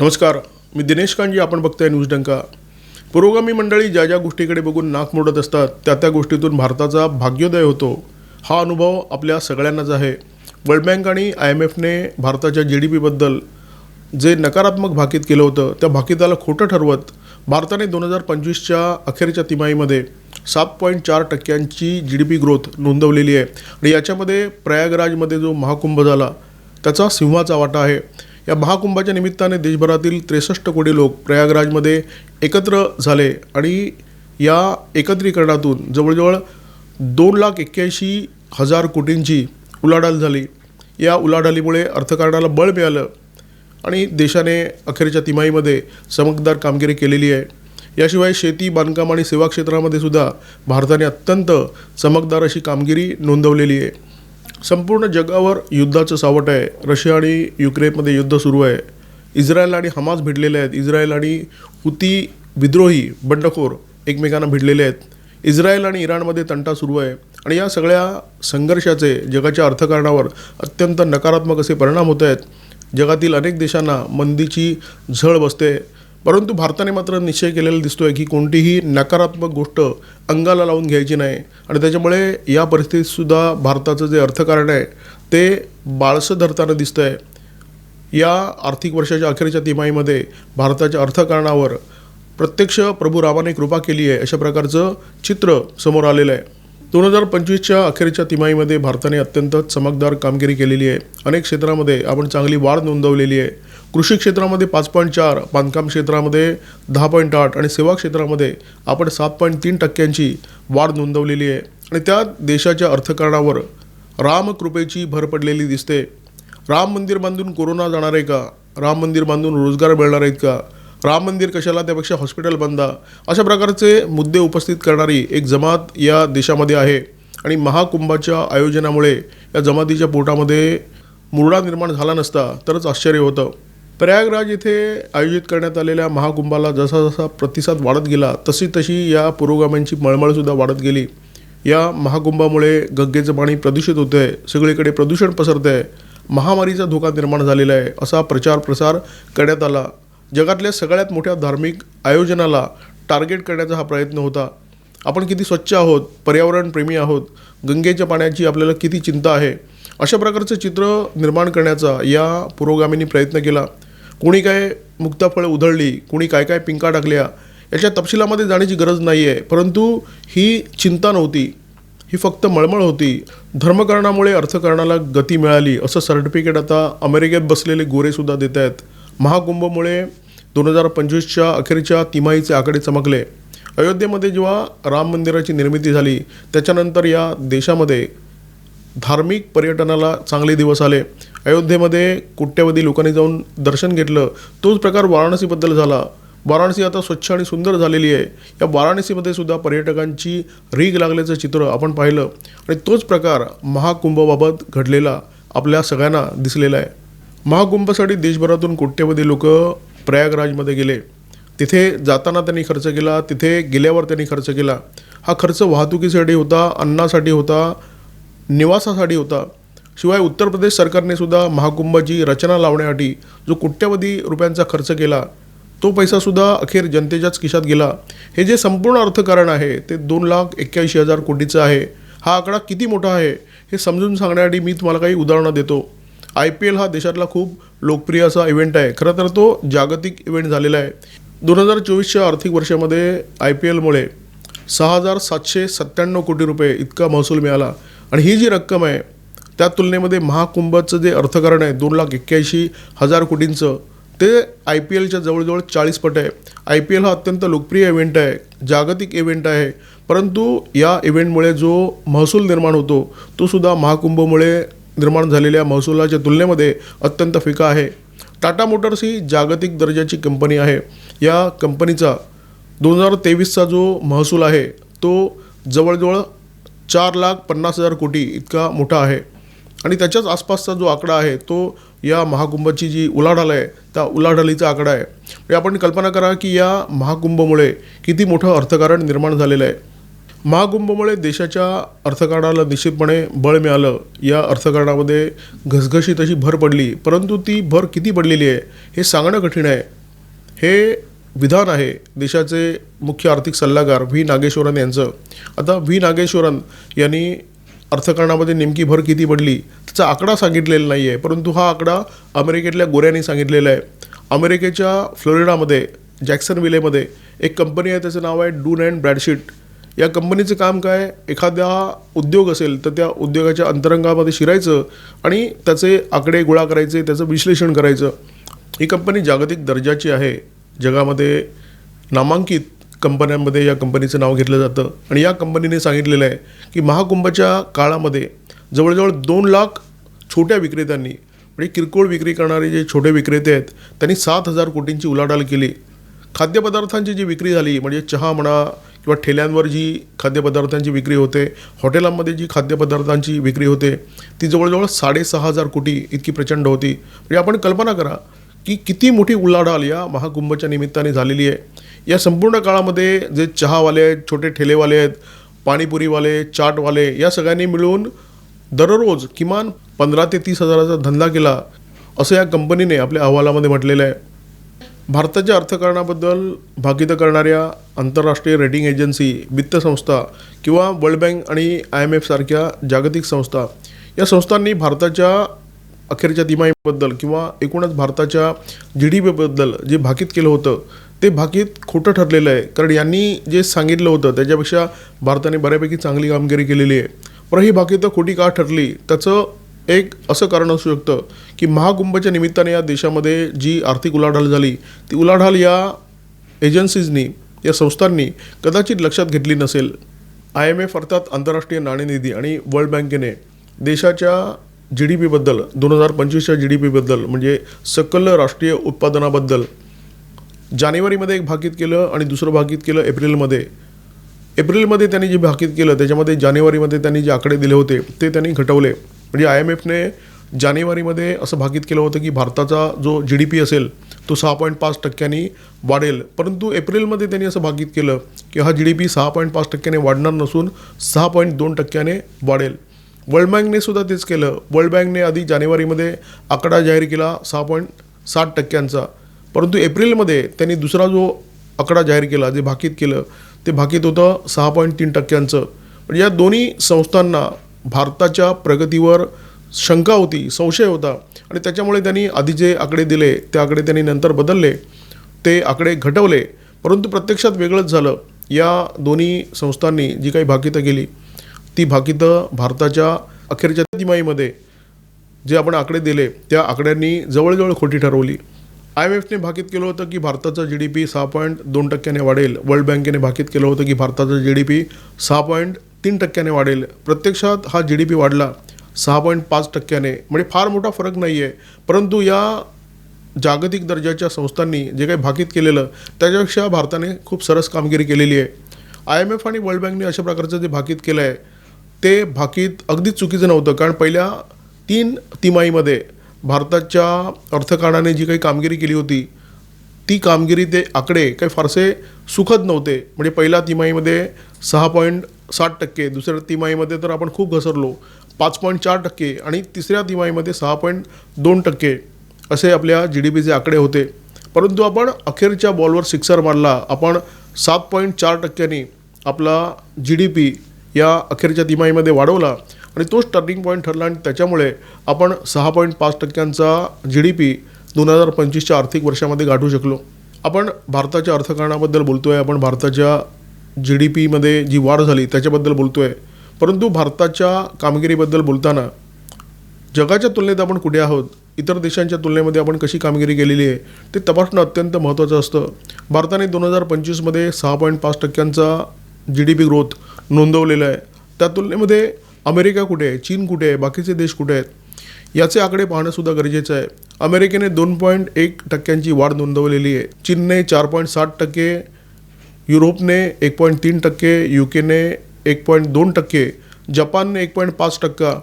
नमस्कार मी दिनेश कांजी आपण बघताय न्यूज डंका. पुरोगामी मंडळी ज्या ज्या गोष्टीकडे बघून नाक मोडत असतात त्या त्या गोष्टीतून भारताचा भाग्योदय होतो. हा अनुभव आपल्या सगळ्यांनाच आहे. वर्ल्ड बँक आणि आय एम एफने भारताच्या जी डी पीबद्दल जे नकारात्मक भाकीत केलं होतं त्या भाकिताला खोटं ठरवत भारताने दोन हजार पंचवीसच्या अखेरच्या तिमाहीमध्ये सात पॉईंट चार टक्क्यांची जी डी पी ग्रोथ नोंदवलेली आहे. आणि याच्यामध्ये प्रयागराजमध्ये जो महाकुंभ झाला त्याचा सिंहाचा वाटा आहे. या महाकुंभाच्या निमित्ताने देशभरातील त्रेसष्ट कोटी लोक प्रयागराजमध्ये एकत्र झाले आणि या एकत्रीकरणातून जवळजवळ दोन लाख एक्क्याऐंशी हजार कोटींची उलाढाल झाली. या उलाढालीमुळे अर्थकारणाला बळ मिळालं आणि देशाने अखेरच्या तिमाहीमध्ये चमकदार कामगिरी केलेली आहे. याशिवाय शेती बांधकाम आणि सेवा क्षेत्रामध्ये सुद्धा भारताने अत्यंत चमकदार अशी कामगिरी नोंदवलेली आहे. संपूर्ण जगावर युद्धाचं सावट आहे. रशिया आणि युक्रेनमध्ये युद्ध सुरू आहे. इस्रायल आणि हमास भिडलेले आहेत. इस्रायल आणि हुती विद्रोही बंडखोर एकमेकांना भिडलेले आहेत. इस्रायल आणि इराणमध्ये तंटा सुरू आहे. आणि या सगळ्या संघर्षाचे जगाच्या अर्थकारणावर अत्यंत नकारात्मक असे परिणाम होत आहेत. जगातील अनेक देशांना मंदीची झळ बसते. परंतु भारताने मात्र निश्चय केलेला आहे की कोणतीही नकारात्मक गोष्ट अंगाला लावून घ्यायची नाही. आणि त्याच्यामुळे या परिस्थितीतसुद्धा भारताचं जे अर्थकारण आहे ते बाळसं धरताना दिसतं आहे या आर्थिक वर्षाच्या अखेरच्या तिमाहीमध्ये भारताच्या अर्थकारणावर प्रत्यक्ष प्रभू रामाने कृपा केली आहे अशा प्रकारचं चित्र समोर आलेलं आहे. दोन हजार पंचवीसच्या अखेरच्या तिमाहीमध्ये भारताने अत्यंत चमकदार कामगिरी केलेली आहे. अनेक क्षेत्रामध्ये आपण चांगली वाढ नोंदवलेली आहे. कृषी क्षेत्रामध्ये पाच पॉईंट चार बांधकाम क्षेत्रामध्ये दहा पॉईंट आठ आणि सेवा क्षेत्रामध्ये आपण सात पॉईंट तीन टक्क्यांची वाढ नोंदवलेली आहे. आणि त्या देशाच्या अर्थकारणावर रामकृपेची भर पडलेली दिसते. राम मंदिर बांधून कोरोना जाणार आहे का? राम मंदिर बांधून रोजगार मिळणार आहेत का? राम मंदिर कशाला? त्यापेक्षा हॉस्पिटल बांधा. अशा प्रकारचे मुद्दे उपस्थित करणारी एक जमात या देशामध्ये आहे. आणि महाकुंभाच्या आयोजनामुळे या जमातीच्या पोटामध्ये मुरडा निर्माण झाला नसता तरच आश्चर्य होतं. प्रयागराज येथे आयोजित करण्यात आलेल्या महाकुंभाला जसा जसा प्रतिसाद वाढत गेला तशी तशी या पुरोगाम्यांची मळमळसुद्धा वाढत गेली. या महाकुंभामुळे गंगेचं पाणी प्रदूषित होतं आहे सगळीकडे प्रदूषण पसरतं आहे महामारीचा धोका निर्माण झालेला आहे असा प्रचार प्रसार करण्यात आला. जगातल्या सगळ्यात मोठ्या धार्मिक आयोजनाला टार्गेट करण्याचा हा प्रयत्न होता. आपण किती स्वच्छ आहोत पर्यावरणप्रेमी आहोत गंगेच्या पाण्याची आपल्याला किती चिंता आहे अशा प्रकारचं चित्र निर्माण करण्याचा या पुरोगामींनी प्रयत्न केला. कोणी काय मुक्ताफळं उधळली कोणी काय काय पिंका टाकल्या याच्या तपशिलामध्ये जाण्याची गरज नाही आहे परंतु ही चिंता नव्हती. ही फक्त मळमळ होती. धर्मकारणामुळे अर्थकारणाला गती मिळाली. असं सर्टिफिकेट आता अमेरिकेत बसलेले गोरेसुद्धा देत आहेत. महाकुंभमुळे दोन हजार पंचवीसच्या अखेरच्या तिमाहीचे आकडे चमकले. अयोध्येमध्ये जेव्हा राम मंदिराची निर्मिती झाली त्याच्यानंतर या देशामध्ये धार्मिक पर्यटनाला चांगले दिवस आले. अयोध्येमध्ये कोट्यवधी लोकांनी जाऊन दर्शन घेतलं. तोच प्रकार वाराणसीबद्दल झाला. वाराणसी आता स्वच्छ आणि सुंदर झालेली आहे. या वाराणसीमध्ये सुद्धा पर्यटकांची रीग लागल्याचं चित्र आपण पाहिलं. आणि तोच प्रकार महाकुंभबाबत घडलेला आपल्या सगळ्यांना दिसलेला आहे. महाकुंभासाठी देशभरातून कोट्यवधी लोक प्रयागराजमध्ये गेले. तिथे जाताना त्यांनी खर्च केला तिथे गेल्यावर त्यांनी खर्च केला. हा खर्च वाहतुकीसाठी होता अन्नासाठी होता निवासासाठी होता. शिवाय उत्तर प्रदेश सरकारने सुद्धा महाकुंभाची रचना लावण्यासाठी जो कोट्यवधी रुपयांचा खर्च केला तो पैसासुद्धा अखेर जनतेच्याच खिशात गेला. हे जे संपूर्ण अर्थकारण आहे ते दोन लाख एक्क्याऐंशी हजार कोटीचं आहे. हा आकडा किती मोठा आहे हे समजून सांगण्यासाठी मी तुम्हाला काही उदाहरणं देतो. आय पी एल हा देशातला खूप लोकप्रिय असा इव्हेंट आहे. खरं तर तो जागतिक इव्हेंट झालेला आहे. दोन हजार चोवीसच्या आर्थिक वर्षामध्ये आय पी एलमुळे सहा हजार सातशे सत्त्याण्णव कोटी रुपये इतका महसूल मिळाला. आणि ही जी रक्कम आहे त्या तुलनेमध्ये महाकुंभाचं जे अर्थकारण आहे दोन लाख एक्क्याऐंशी हजार कोटींचं ते आय पी एलच्या जवळजवळ चाळीस पट आहे. आय पी एल हा अत्यंत लोकप्रिय इव्हेंट आहे जागतिक इव्हेंट आहे. परंतु या इव्हेंटमुळे जो महसूल निर्माण होतो तो सुद्धा महाकुंभमुळे निर्माण झालेल्या महसुलाच्या तुलनेमध्ये अत्यंत फिका आहे. टाटा मोटर्स ही जागतिक दर्जाची कंपनी आहे. या कंपनीचा दोन हजार तेवीसचा जो महसूल आहे तो जवळजवळ चार लाख पन्नास हजार कोटी इतका मोठा आहे. आणि त्याच्याच आसपासचा जो आकडा आहे तो या महाकुंभाची जी उलाढाल आहे त्या उलाढालीचा आकडा आहे. म्हणजे आपण कल्पना करा की या महाकुंभमुळे किती मोठं अर्थकारण निर्माण झालेलं आहे. महाकुंभमुळे देशाच्या अर्थकारणाला निश्चितपणे बळ मिळालं. या अर्थकारणामध्ये घसघशीत अशी भर पडली परंतु ती भर किती पडलेली आहे हे सांगणं कठीण आहे. हे विधान आहे. देशाचे मुख्य आर्थिक सल्लागार व्ही. नागेश्वरन यांचं. आता व्ही. नागेश्वरन यांनी अर्थकारणामध्ये नेमकी भर किती पडली? त्याचा आकडा सांगितलेला नाही आहे परंतु हा आकडा अमेरिकेतल्या गोऱ्यांनी सांगितलेला आहे. अमेरिकेच्या फ्लोरिडामध्ये जॅक्सन विलेमध्ये एक कंपनी आहे त्याचं नाव आहे डून अँड ब्रॅडशीट. या कंपनीचं काम काय? एखादा उद्योग असेल तर त्या उद्योगाच्या अंतरंगामध्ये शिरायचं आणि त्याचे आकडे गोळा करायचे त्याचं विश्लेषण करायचं. ही कंपनी जागतिक दर्जाची आहे. जगामध्ये नामांकित कंपन्यांमध्ये या कंपनीचं नाव घेतलं जातं. आणि या कंपनीने सांगितलेलं आहे की महाकुंभच्या काळामध्ये जवळजवळ दोन लाख छोट्या विक्रेत्यांनी म्हणजे किरकोळ विक्री करणारे जे छोटे विक्रेते आहेत त्यांनी सात हजार कोटींची उलाढाल केली. खाद्यपदार्थांची जी विक्री झाली म्हणजे चहा म्हणा किंवा ठेल्यांवर जी खाद्यपदार्थांची विक्री होते हॉटेलांमध्ये जी खाद्यपदार्थांची विक्री होते ती जवळजवळ साडेसहा हजार कोटी इतकी प्रचंड होती. म्हणजे आपण कल्पना करा की किती मोठी उलाढाल या महाकुंभच्या निमित्ताने झालेली आहे. या संपूर्ण काळामध्ये जे चहावाले आहेत छोटे ठेलेवाले आहेत पाणीपुरीवाले चाटवाले या सगळ्यांनी मिळून दररोज किमान पंधरा ते तीस हजाराचा धंदा केला असं या कंपनीने आपल्या अहवालामध्ये म्हटलेलं आहे. भारताच्या अर्थकारणाबद्दल भाकितं करणाऱ्या आंतरराष्ट्रीय रेटिंग एजन्सी वित्त संस्था किंवा वर्ल्ड बँक आणि आय एम एफसारख्या जागतिक संस्था या संस्थांनी भारताच्या अखेरच्या तिमाहीबद्दल किंवा एकूणच भारताच्या जी डी पीबद्दल जे भाकीत केलं होतं ते भाकीत खोटं ठरलेलं आहे. कारण यांनी जे सांगितलं होतं त्याच्यापेक्षा भारताने बऱ्यापैकी चांगली कामगिरी केलेली आहे. पण ही भाकीत खोटी का ठरली? त्याचं एक असं कारण असू शकतं की महाकुंभच्या निमित्ताने या देशामध्ये जी आर्थिक उलाढाल झाली ती उलाढाल या एजन्सीजनी या संस्थांनी कदाचित लक्षात घेतली नसेल. आय एम एफ अर्थात आंतरराष्ट्रीय नाणेनिधी आणि वर्ल्ड बँकेने देशाच्या जी डी पीबद्दल दोन हजार पंचवीसच्या जी डी पीबद्दल म्हणजे सकल राष्ट्रीय उत्पादनाबद्दल जानेवारीमध्ये एक भाकीत केलं आणि दुसरं भाकीत केलं एप्रिलमध्ये. एप्रिलमध्ये त्यांनी जे भाकीत केलं त्याच्यामध्ये जानेवारीमध्ये त्यांनी जे आकडे दिले होते ते त्यांनी घटवले. म्हणजे आय एम एफने जानेवारीमध्ये असं भाकीत केलं होतं की भारताचा जो जी डी पी असेल तो सहा पॉईंट पाच टक्क्यांनी वाढेल. परंतु एप्रिलमध्ये त्यांनी असं भाकीत केलं की हा जी डी पी सहा पॉईंट पाच टक्क्याने वाढणार नसून सहा पॉईंट दोन टक्क्याने वाढेल. वर्ल्ड बँकने सुद्धा तेच केलं. वर्ल्ड बँकने आधी जानेवारीमध्ये आकडा जाहीर केला सहा पॉईंट सात टक्क्यांचा. परंतु एप्रिलमध्ये त्यांनी दुसरा जो आकडा जाहीर केला जे भाकीत केलं ते भाकीत होतं सहा पॉईंट तीन टक्क्यांचं. म्हणजे या दोन्ही संस्थांना भारताच्या प्रगतीवर शंका होती संशय होता. आणि त्याच्यामुळे त्यांनी आधी जे आकडे दिले ते आकडे त्यांनी नंतर बदलले. ते आकडे घटवले. परंतु प्रत्यक्षात वेगळंच झालं. या दोन्ही संस्थांनी जी काही भाकितं केली ती भाकितं भारताच्या अखेरच्या तिमाहीमध्ये जे आपण आकडे दिले त्या आकड्यांनी जवळजवळ खोटी ठरवली. आय एम एफने भाकीत केलं होतं की भारताचा जी डी पी सहा पॉईंट दोन टक्क्याने वाढेल. वर्ल्ड बँकेने भाकीत केलं होतं की भारताचा जी डी पी सहा पॉईंट तीन टक्क्याने वाढेल. प्रत्यक्षात हा जी डी पी वाढला सहा पॉईंट पाच टक्क्याने. म्हणजे फार मोठा फरक नाही आहे परंतु या जागतिक दर्जाच्या संस्थांनी जे काही भाकीत केलेलं त्याच्यापेक्षा भारताने खूप सरस कामगिरी केलेली आहे. आय एम एफ आणि वर्ल्ड बँकने अशा प्रकारचं जे भाकीत केलं आहे ते भाकीत अगदी चुकीचं नव्हतं. कारण पहिल्या तीन तिमाहीमध्ये भारताच्या अर्थकारणाने जी काही कामगिरी केली होती ती कामगिरी ते आकडे काही फारसे सुखद नव्हते. म्हणजे पहिल्या तिमाहीमध्ये सहा पॉईंट साठ टक्के दुसऱ्या तिमाहीमध्ये तर आपण खूप घसरलो पाच पॉईंट चार टक्के आणि तिसऱ्या तिमाहीमध्ये सहा पॉईंट दोन टक्के असे आपल्या जी डी पीचे आकडे होते. परंतु आपण अखेरच्या बॉलवर सिक्सर मारला. आपण सात पॉईंट चार टक्क्यांनी आपला जी डी पी या अखेरच्या तिमाहीमध्ये वाढवला आणि तोच टर्निंग पॉईंट ठरला आणि त्याच्यामुळे आपण सहा पॉईंट पाच टक्क्यांचा जी डी पी दोन हजार पंचवीसच्या आर्थिक वर्षामध्ये गाठू शकलो. आपण भारताच्या अर्थकारणाबद्दल बोलतो आहे आपण भारताच्या जी डी पीमध्ये जी वाढ झाली त्याच्याबद्दल बोलतो आहे परंतु भारताच्या कामगिरीबद्दल बोलताना जगाच्या तुलनेत आपण कुठे आहोत? इतर देशांच्या तुलनेमध्ये आपण कशी कामगिरी केलेली आहे? ते तपासणं अत्यंत महत्त्वाचं असतं. भारताने दोन हजार पंचवीसमध्ये सहा पॉईंट पाच टक्क्यांचा जी डी पी ग्रोथ नोंदवलेलं आहे. त्या तुलनेमध्ये अमेरिका कुठे आहे? चीन कुठे आहे? बाकीचे देश कुठे आहेत? याचे आकडे पाहणंसुद्धा गरजेचं आहे. अमेरिकेने दोन पॉईंट एक टक्क्यांची वाढ नोंदवलेली आहे. चीनने चार पॉईंट सात टक्के युरोपने एक पॉईंट तीन टक्के यू केने एक पॉईंट दोन टक्के जपानने एक पॉईंट पाच टक्का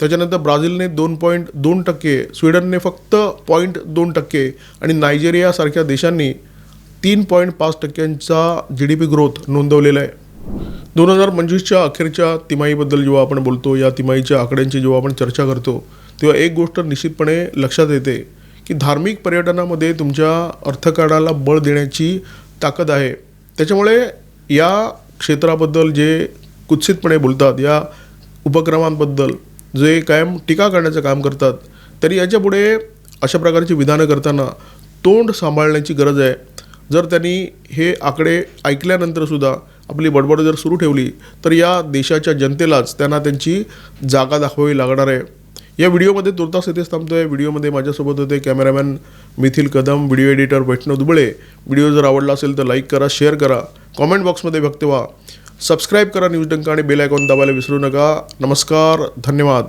त्याच्यानंतर ब्राझीलने दोन पॉईंट दोन टक्के स्वीडनने फक्त पॉईंट दोन टक्के आणि नायजेरियासारख्या देशांनी तीन पॉईंट पाच टक्क्यांचा जी डी पी ग्रोथ नोंदवलेला आहे. दोन हजार पंचवीसच्या अखेरच्या तिमाहीबद्दल जेव्हा आपण बोलतो या तिमाहीच्या आकड्यांची जेव्हा आपण चर्चा करतो तेव्हा एक गोष्ट निश्चितपणे लक्षात येते की धार्मिक पर्यटनामध्ये तुमच्या अर्थकारणाला बळ देण्याची ताकद आहे. त्याच्यामुळे या क्षेत्राबद्दल जे कुत्सितपणे बोलतात या उपक्रमांबद्दल जे कायम टीका करण्याचं काम करतात तरी याच्यापुढे अशा प्रकारची विधानं करताना तोंड सांभाळण्याची गरज आहे. जर त्यांनी हे आकडे ऐकल्यानंतरसुद्धा आपली बडबड जर सुरू ठेवली तर या देशाच्या जनतेलाच त्यांना त्यांची जागा दाखवावी लागणार आहे. या व्हिडिओमध्ये तुर्तास येथेच थांबतो आहे व्हिडिओमध्ये माझ्यासोबत होते cameraman Mithil Kadam video editor Vaishnav Duble. Video जर आवडला असेल तर लाईक करा शेअर करा. कॉमेंट बॉक्समध्ये व्यक्त व्हा. सबस्क्राईब करा न्यूज डंका आणि बेल आयकॉन दाबायला विसरू नका. नमस्कार धन्यवाद.